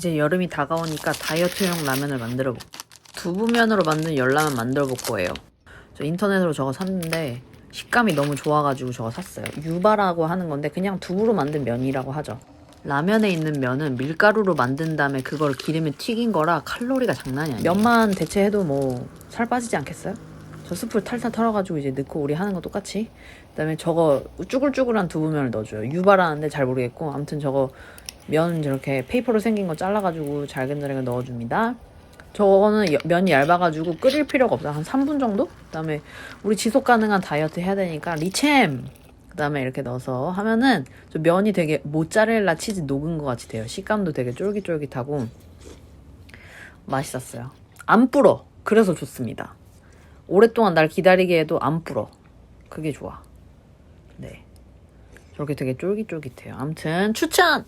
이제 여름이 다가오니까 다이어트용 라면을 만들어 볼 두부면으로 만든 열라면 만들어 볼 거예요. 저 인터넷으로 저거 샀는데 식감이 너무 좋아가지고 저거 샀어요. 유바라고 하는 건데 그냥 두부로 만든 면이라고 하죠. 라면에 있는 면은 밀가루로 만든 다음에 그걸 기름에 튀긴 거라 칼로리가 장난이 아니에요. 면만 대체해도 뭐 살 빠지지 않겠어요? 저 스프를 탈탈 털어가지고 이제 넣고 우리 하는 거 똑같이 그다음에 저거 쭈글쭈글한 두부면을 넣어줘요. 유바라는데 잘 모르겠고 아무튼 저거 면 저렇게 페이퍼로 생긴 거 잘라가지고 잘근잘근 넣어줍니다. 저거는 여- 면이 얇아가지고 끓일 필요가 없어. 한 3분 정도? 그 다음에 우리 지속 가능한 다이어트 해야 되니까 리챔. 그 다음에 이렇게 넣어서 하면은 저 면이 되게 모짜렐라 치즈 녹은 것 같이 돼요. 식감도 되게 쫄깃쫄깃하고 맛있었어요. 안 불어. 그래서 좋습니다. 오랫동안 날 기다리게 해도 안 불어. 그게 좋아. 네. 저렇게 되게 쫄깃쫄깃해요. 아무튼 추천!